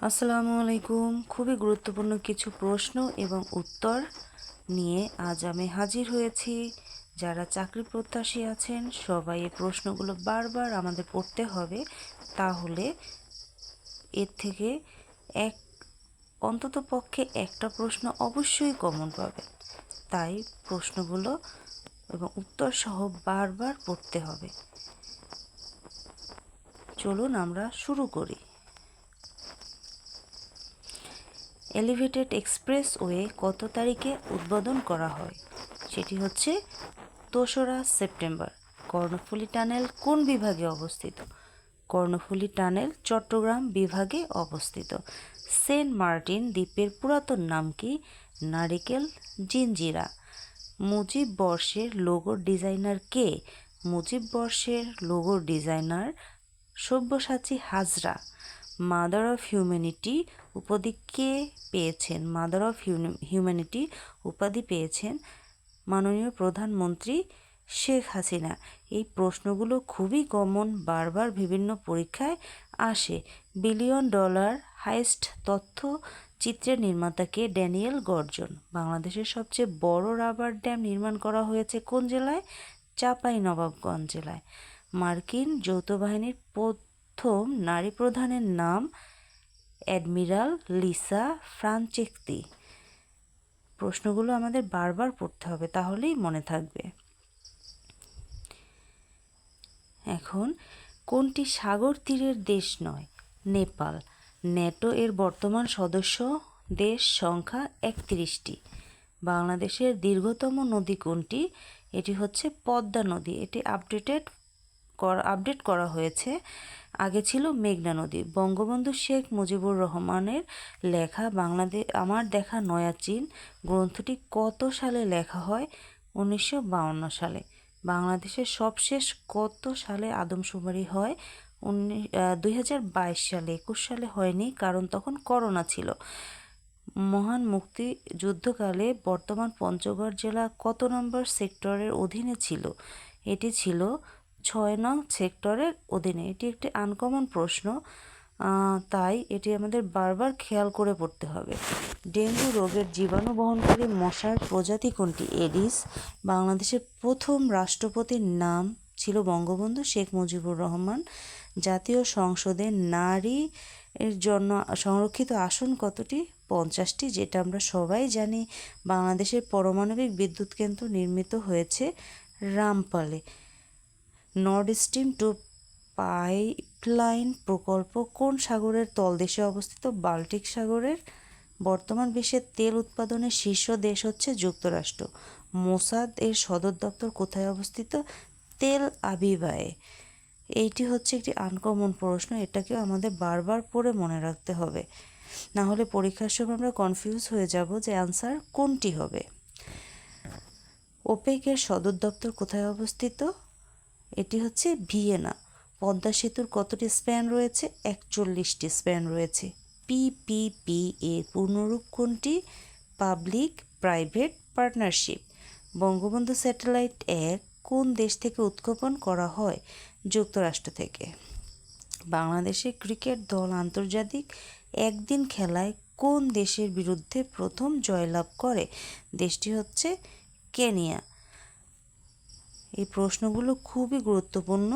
আসসালামু আলাইকুম। খুবই গুরুত্বপূর্ণ কিছু প্রশ্ন এবং উত্তর নিয়ে আজ আমি হাজির হয়েছি। যারা চাকরি প্রত্যাশী আছেন, সবাই এই প্রশ্নগুলো বারবার আমাদের পড়তে হবে। তাহলে এর থেকে এক, অন্তত পক্ষে একটা প্রশ্ন অবশ্যই কমন পাবে তাই প্রশ্নগুলো এবং উত্তর সহ বারবার পড়তে হবে। চলুন আমরা শুরু করি। এলিভেটেড এক্সপ্রেসওয়ে কত তারিখে উদ্বোধন করা হয়? সেটি হচ্ছে দোসরা সেপ্টেম্বর। কর্ণফুলী টানেল কোন বিভাগে অবস্থিত? কর্ণফুলী টানেল চট্টগ্রাম বিভাগে অবস্থিত। সেন্ট মার্টিন দ্বীপের পুরাতন নাম কি? নারিকেল জিঞ্জিরা। মুজিব বর্ষের লোগোর ডিজাইনার কে? মুজিব বর্ষের লোগোর designer Sabyasachi Hazra. Mother of humanity উপাধি কে পেয়েছেন? মাদার অফ হিউম্যানিটি উপাধি পেয়েছেন মাননীয় প্রধানমন্ত্রী শেখ হাসিনা। এই প্রশ্নগুলো খুবই কমন বারবার বিভিন্ন পরীক্ষায় আসে। বিলিয়ন ডলার হাইস্ট তথ্য চিত্রের নির্মাতাকে ড্যানিয়েল গর্জন। বাংলাদেশের সবচেয়ে বড় রাবার ড্যাম নির্মাণ করা হয়েছে কোন জেলায়? চাপাই নবাবগঞ্জ জেলায়। মার্কিন যৌথ বাহিনীর প্রথম নারী প্রধানের নাম অ্যাডমিরাল লিসা ফ্রাঞ্চেক্তি প্রশ্নগুলো আমাদের বারবার পড়তে হবে, তাহলেই মনে থাকবে। এখন, কোনটি সাগর তীরের দেশ নয়? নেপাল। ন্যাটো এর বর্তমান সদস্য দেশ সংখ্যা একত্রিশটি। বাংলাদেশের দীর্ঘতম নদী কোনটি? এটি হচ্ছে পদ্মা নদী। এটি আপডেটেড আপডেট করা হয়েছে। আগে ছিল মেঘনা নদী। বঙ্গবন্ধু শেখ মুজিবুর রহমানের লেখা বাংলাদেশ আমার দেখা নয়াচীন গ্রন্থটি কত সালে লেখা হয়? উনিশশো সালে। বাংলাদেশের সবশেষ কত সালে আদমশুমারি হয়? উনিশ দুই সালে, একুশ সালে হয়নি, কারণ তখন করোনা ছিল। মহান মুক্তিযুদ্ধকালে বর্তমান পঞ্চগড় জেলা কত নম্বর সেক্টরের অধীনে ছিল? এটি ছিল ছয় নং সেক্টরের অধীনে। এটি একটি আনকমন প্রশ্ন তাই এটি আমাদের বারবার খেয়াল করে পড়তে হবে। ডেঙ্গু রোগের জীবাণু বহনকারী মশার প্রজাতি কোনটি? এডিস, বাংলাদেশের প্রথম রাষ্ট্রপতির নাম ছিল বঙ্গবন্ধু শেখ মুজিবুর রহমান। জাতীয় সংসদে নারী এর জন্য সংরক্ষিত আসন কতটি? পঞ্চাশটি, যেটা আমরা সবাই জানি। বাংলাদেশের পারমাণবিক বিদ্যুৎ কেন্দ্র নির্মিত হয়েছে রামপালে। নর্থ স্ট্রিম টু পাইপলাইন প্রকল্প কোন সাগরের তলদেশে অবস্থিত? বাল্টিক সাগরের। বর্তমান বিশ্বের তেল উৎপাদনের শীর্ষ দেশ হচ্ছে যুক্তরাষ্ট্র। মোসাদ এর সদর দপ্তর কোথায় অবস্থিত? তেল আবিবায়ে। এইটি হচ্ছে একটি আনকমন প্রশ্ন, এটাকেও আমাদের বারবার পড়ে মনে রাখতে হবে। না হলে পরীক্ষার সময় আমরা কনফিউজ হয়ে যাব যে অ্যান্সার কোনটি হবে। ওপেকের সদর দপ্তর কোথায় অবস্থিত? এটি হচ্ছে ভিয়েনা। পদ্মা সেতুর কতটি স্প্যান রয়েছে? একচল্লিশটি স্প্যান রয়েছে। পিপিপি এর পূর্ণরূপ কোনটি? Public private partnership. Bangabandhu satellite এক কোন দেশ থেকে উৎক্ষেপণ করা হয়? যুক্তরাষ্ট্র থেকে। বাংলাদেশের ক্রিকেট দল আন্তর্জাতিক একদিন খেলায় কোন দেশের বিরুদ্ধে প্রথম জয়লাভ করে? দেশটি হচ্ছে কেনিয়া। এই প্রশ্নগুলো খুবই গুরুত্বপূর্ণ।